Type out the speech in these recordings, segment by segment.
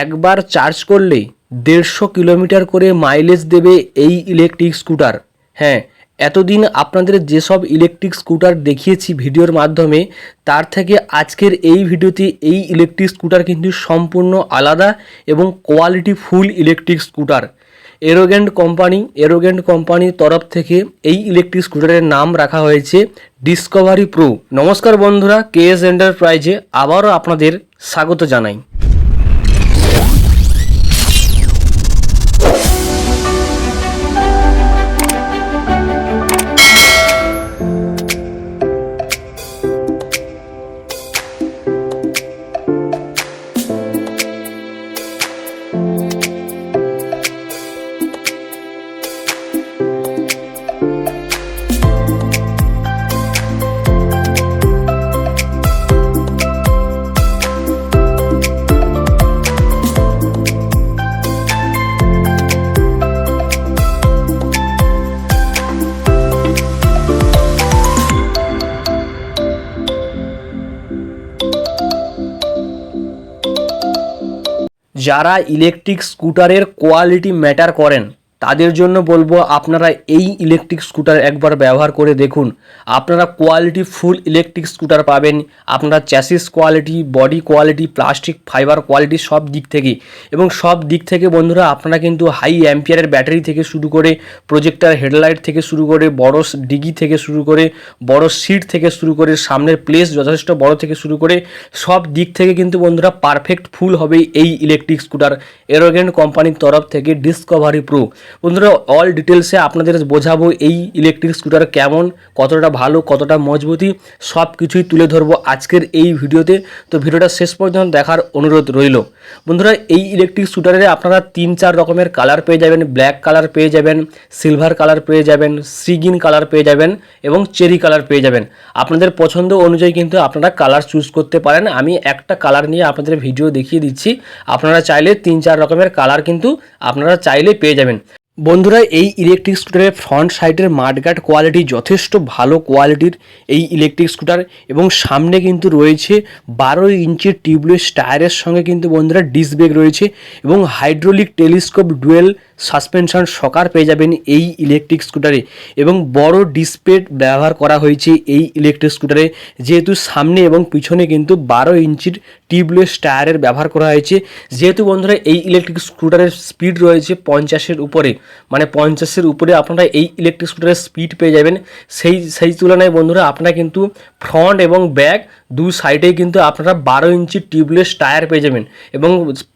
একবার চার্জ করলে দেড়শো কিলোমিটার করে মাইলেজ দেবে এই ইলেকট্রিক স্কুটার। হ্যাঁ এতদিন আপনাদের যেসব ইলেকট্রিক স্কুটার দেখিয়েছি ভিডিওর মাধ্যমে, তার থেকে আজকের এই ভিডিওতে এই ইলেকট্রিক স্কুটার কিন্তু সম্পূর্ণ আলাদা এবং quality full electric scooter. Arrogant company Arrogant কোম্পানির তরফ থেকে এই ইলেকট্রিক স্কুটারের নাম রাখা হয়েছে ডিসকভারি প্রো। নমস্কার বন্ধুরা, কে এস এন্টারপ্রাইজে আবারও আপনাদের স্বাগত জানাই। যারা ইলেকট্রিক স্কুটারের কোয়ালিটি ম্যাটার করেন। তাদের জন্য বলব আপনারা এই ইলেকট্রিক স্কুটার একবার ব্যবহার করে দেখুন। আপনারা কোয়ালিটি ফুল ইলেকট্রিক স্কুটার পাবেন। আপনারা chassis quality body quality plastic fibre quality সব দিক থেকে। এবং সব দিক থেকে বন্ধুরা, আপনারা কিন্তু হাই অ্যাম্পিয়ারের ব্যাটারি থেকে শুরু করে প্রজেক্টার হেডলাইট থেকে শুরু করে, বড় ডিগি থেকে শুরু করে, বড় সিট থেকে শুরু করে, সামনের প্লেস যথেষ্ট বড় থেকে শুরু করে, সব দিক থেকে কিন্তু বন্ধুরা পারফেক্ট ফুল হবে এই ইলেকট্রিক স্কুটার এরোগেন্ট কোম্পানির তরফ থেকে ডিসকভারি প্রো বন্ধুরা অল ডিটেলসে আপনাদের বোঝাবো এই ইলেকট্রিক স্কুটার কেমন, কতটা ভালো, কতটা মজবুতি সব কিছুই তুলে ধরবো আজকের এই ভিডিওতে। তো ভিডিওটা শেষ পর্যন্ত দেখার অনুরোধ রইল। বন্ধুরা, এই ইলেকট্রিক স্কুটারে আপনারা তিন চার রকমের কালার পেয়ে যাবেন। ব্ল্যাক কালার পেয়ে যাবেন সিলভার কালার পেয়ে যাবেন সিগিন কালার পেয়ে যাবেন এবং চেরি কালার পেয়ে যাবেন। আপনাদের পছন্দ অনুযায়ী কিন্তু আপনারা কালার চুজ করতে পারেন। আমি একটা কালার নিয়ে আপনাদের ভিডিও দেখিয়ে দিচ্ছি। আপনারা চাইলে তিন চার রকমের কালার কিন্তু আপনারা চাইলে পেয়ে যাবেন। বন্ধুরা, এই ইলেকট্রিক স্কুটারের ফ্রন্ট সাইডের মাডগার্ড কোয়ালিটি যথেষ্ট ভালো কোয়ালিটির এই ইলেকট্রিক স্কুটার এবং সামনে কিন্তু রয়েছে বারো ইঞ্চির টিউবলেস টায়ারের সঙ্গে কিন্তু বন্ধুরা ডিস্ক ব্রেক রয়েছে এবং hydraulic telescope dual suspension shocker পেয়ে যাবেন এই ইলেকট্রিক স্কুটারে এবং বড় ডিসপ্লে ব্যবহার করা হয়েছে এই ইলেকট্রিক স্কুটারে। যেহেতু সামনে এবং পিছনে কিন্তু বারো ইঞ্চির টিউবলেস টায়ারের ব্যবহার করা হয়েছে। যেহেতু বন্ধুরা এই ইলেকট্রিক স্কুটারের স্পিড রয়েছে পঞ্চাশের উপরে মানে পঞ্চাশের উপরে আপনারা এই ইলেকট্রিক স্কুটারের স্পিড পেয়ে যাবেন। সেই সেই তুলনায় বন্ধুরা আপনারা কিন্তু ফ্রন্ট এবং ব্যাক দু সাইডেই কিন্তু আপনারা বারো ইঞ্চি টিউবলেস টায়ার পেয়ে যাবেন এবং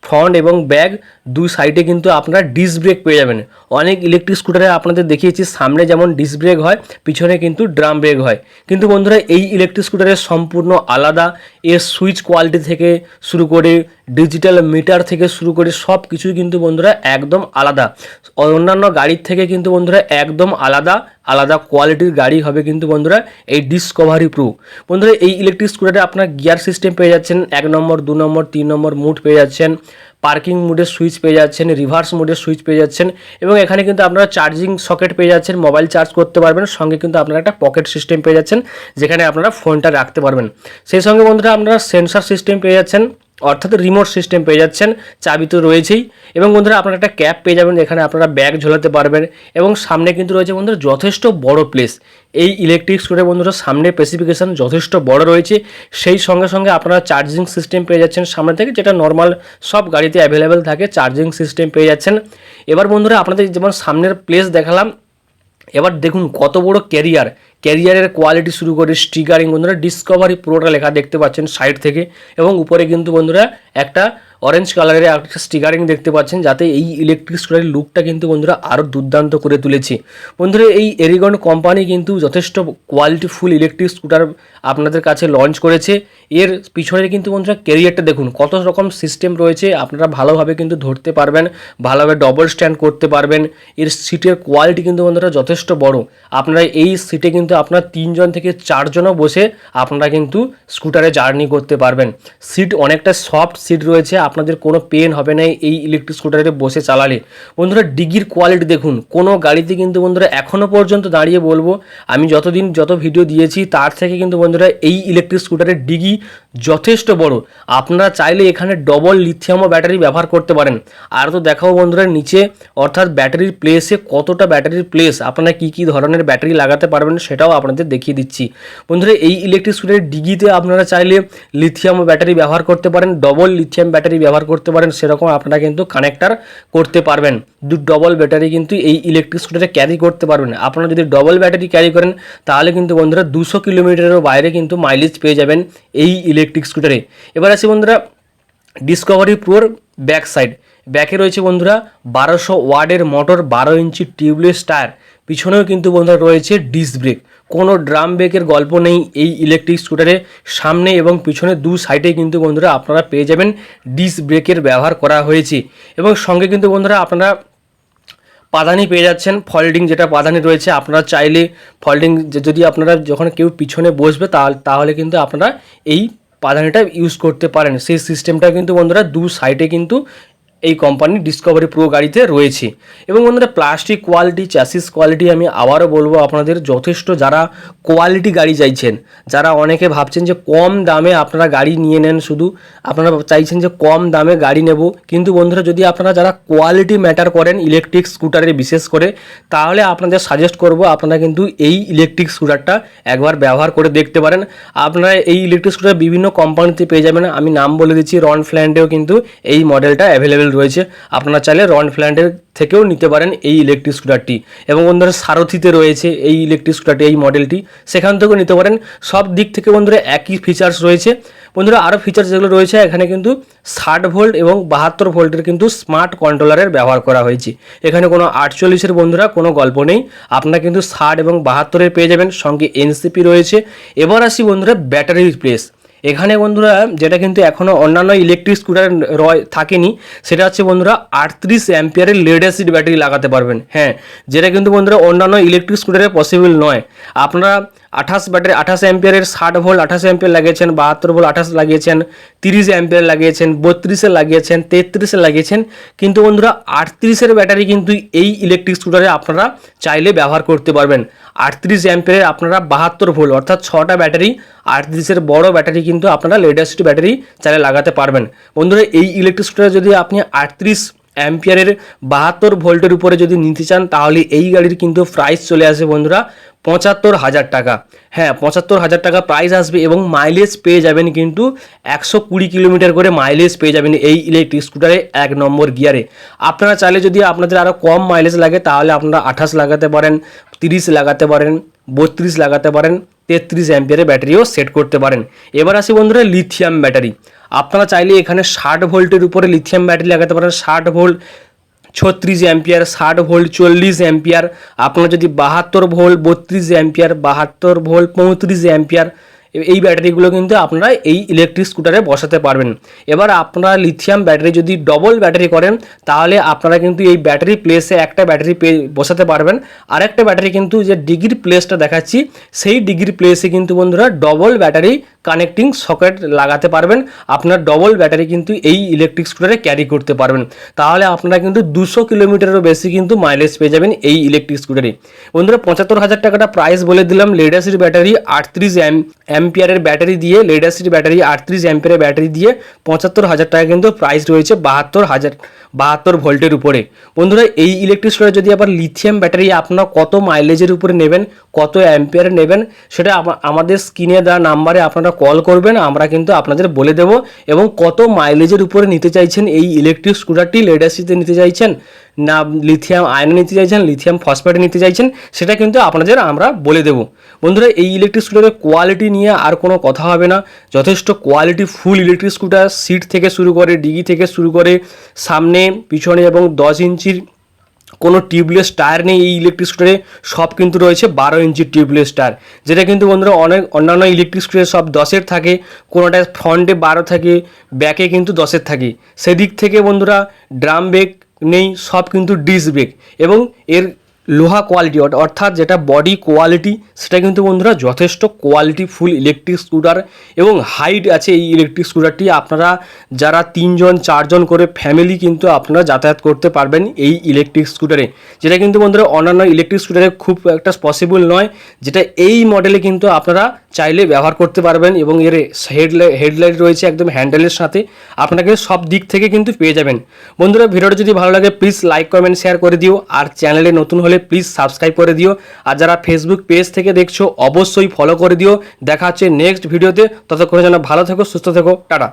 ফ্রন্ট এবং ব্যাগ দু সাইডে কিন্তু আপনারা ডিস্ক ব্রেক পেয়ে যাবেন। অনেক ইলেকট্রিক স্কুটারে আপনাদের দেখিয়েছি, সামনে যেমন ডিস্ক ব্রেক হয়, পিছনে কিন্তু ড্রাম ব্রেক হয়। কিন্তু বন্ধুরা, এই ইলেকট্রিক স্কুটারের সম্পূর্ণ আলাদা, এর সুইচ কোয়ালিটি থেকে শুরু করে ডিজিটাল মিটার থেকে শুরু করে সব কিছুই কিন্তু বন্ধুরা একদম আলাদা। অন্যান্য গাড়ির থেকে কিন্তু বন্ধুরা একদম আলাদা। আলাদা কোয়ালিটির গাড়ি হবে কিন্তু বন্ধুরা, এই ডিসকভারি প্রো বন্ধুরা, এই ইলেকট্রিক স্কুটারে আপনার গিয়ার সিস্টেম পেয়ে যাচ্ছেন, এক নম্বর, দু নম্বর, তিন নম্বর মুড পেয়ে যাচ্ছেন পার্কিং মোডের সুইচ পেয়ে যাচ্ছেন রিভার্স মোডের সুইচ পেয়ে যাচ্ছেন, এবং এখানে কিন্তু আপনারা চার্জিং সকেট পেয়ে যাচ্ছেন মোবাইল চার্জ করতে পারবেন, সঙ্গে কিন্তু আপনারা একটা পকেট সিস্টেম পেয়ে যাচ্ছেন, যেখানে আপনারা ফোনটা রাখতে পারবেন। সেই সঙ্গে বন্ধুরা, আপনারা সেন্সার সিস্টেম পেয়ে যাচ্ছেন অর্থাৎ রিমোট সিস্টেম পেয়ে যাচ্ছেন, চাবি তো রয়েছেই। এবং বন্ধুরা, আপনারা একটা ক্যাপ পেয়ে যাবেন এখানে আপনারা ব্যাগ ঝোলাতে পারবেন। এবং সামনে কিন্তু রয়েছে বন্ধুরা, যথেষ্ট বড় প্লেস এই ইলেকট্রিক স্কুটার বন্ধুরা, সামনে স্পেসিফিকেশান যথেষ্ট বড় রয়েছে। সেই সঙ্গে সঙ্গে আপনারা চার্জিং সিস্টেম পেয়ে যাচ্ছেন সামনে থেকে, যেটা নর্মাল সব গাড়িতে অ্যাভেলেবেল থাকে চার্জিং সিস্টেম পেয়ে যাচ্ছেন। এবার বন্ধুরা, আপনাদের যেমন সামনের প্লেস দেখালাম এবার দেখুন কত বড় ক্যারিয়ার। ক্যারিয়ারের কোয়ালিটি শুরু করে স্টিকারিং বন্ধুরা ডিসকভারি পুরোটা লেখা দেখতে পাচ্ছেন সাইড থেকে। এবং উপরে কিন্তু বন্ধুরা একটা অরেঞ্জ কালারের একটা স্টিকারিং দেখতে পাচ্ছেন, যাতে এই ইলেকট্রিক স্কুটারের লুকটা কিন্তু বন্ধুরা আরও দুর্দান্ত করে তুলেছে। বন্ধুরা, এই এরিগন কোম্পানি কিন্তু যথেষ্ট কোয়ালিটিফুল ইলেকট্রিক স্কুটার আপনাদের কাছে লঞ্চ করেছে। এর পিছনে কিন্তু বন্ধুরা ক্যারিয়ারটা দেখুন, কত রকম সিস্টেম রয়েছে, আপনারা ভালোভাবে কিন্তু ধরতে পারবেন, ভালোভাবে ডবল স্ট্যান্ড করতে পারবেন। এর সিটের কোয়ালিটি কিন্তু বন্ধুরা যথেষ্ট বড়। আপনারা এই সিটে কিন্তু আপনার তিনজন থেকে চারজনও বসে আপনারা কিন্তু স্কুটারে জার্নি করতে পারবেন। সিট অনেকটা সফট সিট রয়েছে আপনাদের কোনো পেন হবে না এই ইলেকট্রিক স্কুটারে বসে চালালে। বন্ধুরা, ডিগির কোয়ালিটি দেখুন। কোনো গাড়িতে কিন্তু বন্ধুরা এখনও পর্যন্ত দাঁড়িয়ে বলব, আমি যতদিন যত ভিডিও দিয়েছি, তার থেকে কিন্তু বন্ধুরা এই ইলেকট্রিক স্কুটারের ডিগি যথেষ্ট বড়। আপনারা চাইলে এখানে ডবল লিথিয়ামও ব্যাটারি ব্যবহার করতে পারেন। আর তো দেখাও বন্ধুরা, নিচে অর্থাৎ ব্যাটারির প্লেসে কতটা ব্যাটারির প্লেস আপনারা কি কি ধরনের ব্যাটারি লাগাতে পারবেন সেটাও আপনাদের দেখিয়ে দিচ্ছি। বন্ধুরা, এই ইলেকট্রিক স্কুটারের ডিগিতে আপনারা চাইলে লিথিয়াম ব্যাটারি ব্যবহার করতে পারেন ডবল লিথিয়াম ব্যাটারি ব্যবহার করতে পারেন, সেরকম আপনারা কিন্তু কানেক্টার করতে পারবেন। দু ডবল ব্যাটারি কিন্তু এই ইলেকট্রিক স্কুটারে ক্যারি করতে পারবেন। আপনারা যদি ডবল ব্যাটারি ক্যারি করেন, তাহলে কিন্তু বন্ধুরা দুশো কিলোমিটারের বাইরে কিন্তু মাইলেজ পেয়ে যাবেন এই ইলেকট্রিক স্কুটারে এবার আসি বন্ধুরা ডিসকভারি প্রোর ব্যাক সাইড ব্যাকে রয়েছে বন্ধুরা, বারোশো ওয়ার্ডের মোটর বারো ইঞ্চি টিউবলেস টায়ার পিছনেও কিন্তু বন্ধুরা রয়েছে ডিস্ক ব্রেক কোনো ড্রাম ব্রেকের গল্প নেই এই ইলেকট্রিক স্কুটারে সামনে এবং পিছনে দু সাইডে কিন্তু বন্ধুরা আপনারা পেয়ে যাবেন ডিস্ক ব্রেকের ব্যবহার করা হয়েছে। এবং সঙ্গে কিন্তু বন্ধুরা আপনারা পাদানি পেয়ে যাচ্ছেন ফল্ডিং যেটা পাদানি রয়েছে, আপনারা চাইলে ফল্ডিং যদি আপনারা যখন কেউ পিছনে বসবে তাহলে কিন্তু আপনারা এই পাদানিটা ইউজ করতে পারেন। সেই সিস্টেমটা কিন্তু বন্ধুরা দু সাইডে কিন্তু এই কোম্পানির ডিসকভারি প্রো গাড়িতে রয়েছে। এবং বন্ধুরা প্লাস্টিক কোয়ালিটি চ্যাসিস কোয়ালিটি আমি আবারও বলব আপনাদের, যথেষ্ট যারা কোয়ালিটি গাড়ি চাইছেন, যারা অনেকে ভাবছেন যে কম দামে আপনারা গাড়ি নিয়ে নেন শুধু, আপনারা চাইছেন যে কম দামে গাড়ি নেব। কিন্তু বন্ধুরা, যদি আপনারা যারা কোয়ালিটি ম্যাটার করেন ইলেকট্রিক স্কুটারে বিশেষ করে, তাহলে আপনাদের সাজেস্ট করব, আপনারা কিন্তু এই ইলেকট্রিক স্কুটারটা একবার ব্যবহার করে দেখতে পারেন। আপনারা এই ইলেকট্রিক স্কুটার বিভিন্ন কোম্পানিতে পেয়ে যাবেন। আমি নাম বলে দিচ্ছি রন ফ্ল্যান্ডেও কিন্তু এই মডেলটা অ্যাভেলেবেল রয়েছে, আপনারা চাইলে রন ফ্ল্যান্ডের থেকেও নিতে পারেন এই ইলেকট্রিক স্কুটারটি এবং বন্ধুরা, সারথিতে রয়েছে এই ইলেকট্রিক স্কুটারটি এই মডেলটি সেখান থেকেও নিতে পারেন। সব দিক থেকে বন্ধুরা, একই ফিচার্স রয়েছে। বন্ধুরা আরও ফিচার্স যেগুলো রয়েছে, এখানে কিন্তু ষাট ভোল্ট এবং বাহাত্তর ভোল্টের কিন্তু স্মার্ট কন্ট্রোলারের ব্যবহার করা হয়েছে। এখানে কোনো আটচল্লিশের বন্ধুরা, কোনো গল্প নেই। আপনারা কিন্তু ষাট এবং বাহাত্তরের পেয়ে যাবেন। সঙ্গে এনসিপি রয়েছে। এবার আসি বন্ধুরা ব্যাটারি প্লেস এখানে বন্ধুরা, যেটা কিন্তু এখনও অন্যান্য ইলেকট্রিক স্কুটার রয় থাকেনি, সেটা হচ্ছে বন্ধুরা আটত্রিশ অ্যাম্পিয়ারের লেড অ্যাসিড ব্যাটারি লাগাতে পারবেন। হ্যাঁ যেটা কিন্তু বন্ধুরা অন্যান্য ইলেকট্রিক স্কুটারে পসিবল নয়। আপনারা আঠাশ ব্যাটারি, আঠাশ অ্যাম্পিয়ারের ষাট ভোল্ট, আঠাশ অ্যাম্পিয়ার লাগিয়েছেন, বাহাত্তর ভোল্ট, আঠাশ লাগিয়েছেন, তিরিশ অ্যাম্পিয়ার লাগিয়েছেন, বত্রিশে লাগিয়েছেন, তেত্রিশে লাগিয়েছেন। কিন্তু বন্ধুরা, আটত্রিশের ব্যাটারি কিন্তু এই ইলেকট্রিক স্কুটারে আপনারা চাইলে ব্যবহার করতে পারবেন। আটত্রিশ অ্যাম্পিয়ারের আপনারা বাহাত্তর ভোল্ট, অর্থাৎ ছটা ব্যাটারি, আটত্রিশের বড় ব্যাটারি কিন্তু আপনারা লেটেস্ট ব্যাটারি চাইলে লাগাতে পারবেন। বন্ধুরা, এই ইলেকট্রিক স্কুটারে যদি আপনি আটত্রিশ অ্যাম্পিয়ারের বাহাত্তর ভোল্টের উপরে যদি নিতে চান, তাহলে এই গাড়ির কিন্তু প্রাইস চলে আসে বন্ধুরা পঁচাত্তর হাজার টাকা। হ্যাঁ পঁচাত্তর হাজার টাকা প্রাইস আসবে এবং মাইলেজ পেয়ে যাবেন কিন্তু একশো কুড়ি কিলোমিটার করে মাইলেজ পেয়ে যাবেন এই ইলেকট্রিক স্কুটারে এক নম্বর গিয়ারে আপনারা চাইলে যদি আপনাদের আরও কম মাইলেজ লাগে, তাহলে আপনারা আঠাশ লাগাতে পারেন, তিরিশ লাগাতে পারেন, বত্রিশ লাগাতে পারেন, তেত্রিশ অ্যাম্পিয়ারের ব্যাটারিও সেট করতে পারেন। এবার আসি বন্ধুরা লিথিয়াম ব্যাটারি আপনারা চাইলে এখানে ষাট ভোল্টের উপরে লিথিয়াম ব্যাটারি লাগাতে পারেন, ষাট ভোল্ট ছত্রিশ অ্যাম্পিয়ার ষাট ভোল্ট চল্লিশ অ্যাম্পিয়ার আপনার যদি বাহাত্তর ভোল্ট, বত্রিশ অ্যাম্পিয়ার বাহাত্তর ভোল্ট, পঁয়ত্রিশ অ্যাম্পিয়ার এই ব্যাটারিগুলো কিন্তু আপনারা এই ইলেকট্রিক স্কুটারে বসাতে পারবেন। এবার আপনারা লিথিয়াম ব্যাটারি যদি ডবল ব্যাটারি করেন, তাহলে আপনারা কিন্তু এই ব্যাটারি প্লেসে একটা ব্যাটারি বসাতে পারবেন। আর একটা ব্যাটারি কিন্তু যে ডিগ্রি প্লেসটা দেখাচ্ছি, সেই ডিগ্রি প্লেসে কিন্তু বন্ধুরা ডবল ব্যাটারি কানেক্টিং সকেট লাগাতে পারবেন। আপনার ডবল ব্যাটারি কিন্তু এই ইলেকট্রিক স্কুটারে ক্যারি করতে পারবেন। তাহলে আপনারা কিন্তু দুশো কিলোমিটারেরও বেশি কিন্তু মাইলেজ পেয়ে যাবেন এই ইলেকট্রিক স্কুটারে বন্ধুরা পঁচাত্তর হাজার টাকাটা প্রাইস বলে দিলাম লেডাসির ব্যাটারি আটত্রিশ এম অ্যাম্পিয়ারের ব্যাটারি দিয়ে লেডাসির ব্যাটারি, আটত্রিশ অ্যাম্পিয়ারের ব্যাটারি দিয়ে পঁচাত্তর হাজার টাকা কিন্তু প্রাইস রয়েছে বাহাত্তর হাজার, বাহাত্তর ভোল্টের উপরে। বন্ধুরা, এই ইলেকট্রিক স্কুটার যদি আবার লিথিয়াম ব্যাটারি আপনারা কত মাইলেজের উপরে নেবেন, কত অ্যাম্পিয়ারে নেবেন, সেটা আমাদের স্ক্রিনে দেওয়া নাম্বারে আপনারা কল করবেন, আমরা কিন্তু আপনাদের বলে দেব এবং কত মাইলেজের উপরে নিতে চাইছেন এই ইলেকট্রিক স্কুটারটি লেডাসিতে নিতে চাইছেন। না লিথিয়াম আয়ন নিতে চাইছেন লিথিয়াম ফসফেট নিতে চাইছেন, সেটা কিন্তু আপনাদের আমরা বলে দেব। বন্ধুরা, এই ইলেকট্রিক স্কুটারের কোয়ালিটি নিয়ে আর কোনো কথা হবে না। যথেষ্ট quality full electric scooter seat থেকে শুরু করে, ডিগি থেকে শুরু করে, সামনে, পিছনে এবং দশ ইঞ্চির কোনো টিউবলেস টায়ার নেই এই ইলেকট্রিক স্কুটারে সব কিন্তু রয়েছে বারো ইঞ্চির টিউবলেস টায়ার যেটা কিন্তু বন্ধুরা অনেক অন্যান্য ইলেকট্রিক স্কুটারে সব দশের থাকে। কোনোটা ফ্রন্টে বারো থাকে ব্যাকে কিন্তু দশের থাকে। সেদিক থেকে বন্ধুরা ড্রাম ব্রেক নেই সব কিন্তু ডিস ব্রেক এবং এর লোহা কোয়ালিটি অর্থাৎ যেটা বডি কোয়ালিটি সেটা কিন্তু বন্ধুরা যথেষ্ট কোয়ালিটি ফুল ইলেকট্রিক স্কুটার এবং হাইট আছে এই ইলেকট্রিক স্কুটারটি আপনারা যারা তিনজন, চারজন করে ফ্যামিলি কিন্তু আপনারা যাতায়াত করতে পারবেন এই ইলেকট্রিক স্কুটারে যেটা কিন্তু বন্ধুরা অন্যান্য ইলেকট্রিক স্কুটারে খুব একটা পসিবল নয়, যেটা এই মডেলে কিন্তু আপনারা চাইলে ব্যবহার করতে পারবেন এবং এর হেডলাইট হেডলাইট রয়েছে একদম হ্যান্ডেলের সাথে। আপনাকে সব দিক থেকে কিন্তু পেয়ে যাবেন। বন্ধুরা, ভিডিওটা যদি ভালো লাগে প্লিজ লাইক কমেন্ট শেয়ার করে দিও। আর চ্যানেলে নতুন হলে প্লিজ সাবস্ক্রাইব করে দিও। আর যারা ফেসবুক পেজ থেকে দেখছ, অবশ্যই ফলো করে দিও। দেখা হচ্ছে নেক্সট ভিডিওতে ততক্ষণে যেন ভালো থেকো, সুস্থ থেকো। টাটা।